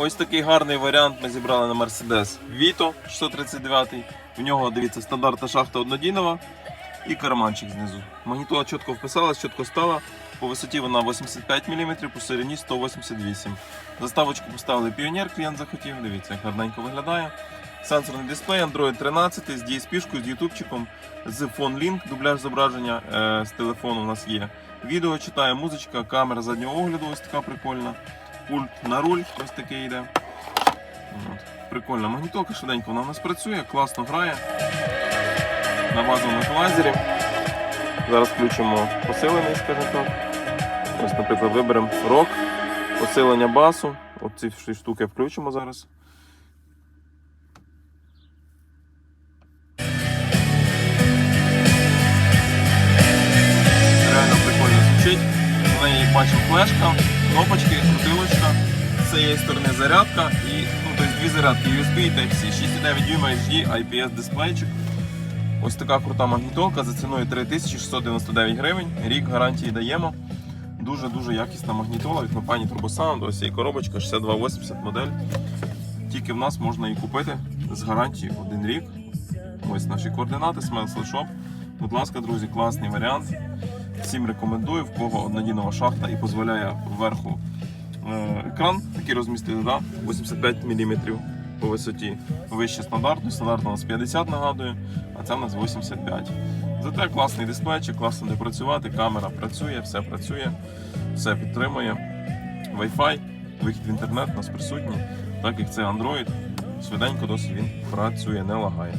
Ось такий гарний варіант ми зібрали на Mercedes Vito 639. В нього, дивіться, стандартна шахта однодінова і карманчик знизу. Магнітола чітко вписалась, чітко стала. По висоті вона 85 мм, по ширині 188 Заставочку поставили Pioneer, клієнт захотів. Дивіться, як гарненько виглядає. Сенсорний дисплей Android 13 з DSP-шкою, з ютубчиком, з PhoneLink, дубляж зображення е, з телефону у нас є. Відео читає, музичка, камера заднього огляду, ось така прикольна. Пульт на руль, ось такий йде. От. Прикольна магнітолка, швиденько вона у нас працює, класно грає. На базовому еквалайзері. Зараз включимо посилений, скажімо так. Ось, наприклад, виберемо рок, посилення басу. От ці штуки включимо зараз. Реально прикольно звучить. В неї, бачимо, флешка, кнопочки, крутилочка. З цієї сторони зарядка і ну, тобто дві зарядки USB і Type-C. 6,9 дюйма HD IPS дисплейчик. Ось така крута магнітолка за ціною 3699 гривень. Рік гарантії даємо. Дуже-дуже якісна магнітола від компанії Turbosound. Ось і коробочка 6280 модель. Тільки в нас можна її купити з гарантією один рік. Ось наші координати, Shop. Будь ласка, друзі, класний варіант. Всім рекомендую, в кого однодінова шахта і дозволяє вверху екран, такий розмістити, да? 85 мм по висоті. Вище стандарту. Стандарт у нас 50 нагадую, а це у нас 85. Зате класний дисплейчик, класно де працювати, камера працює, все працює, все підтримує. Wi-Fi, вихід в інтернет у нас присутній, так як це Android, швиденько досить він працює, не лагає.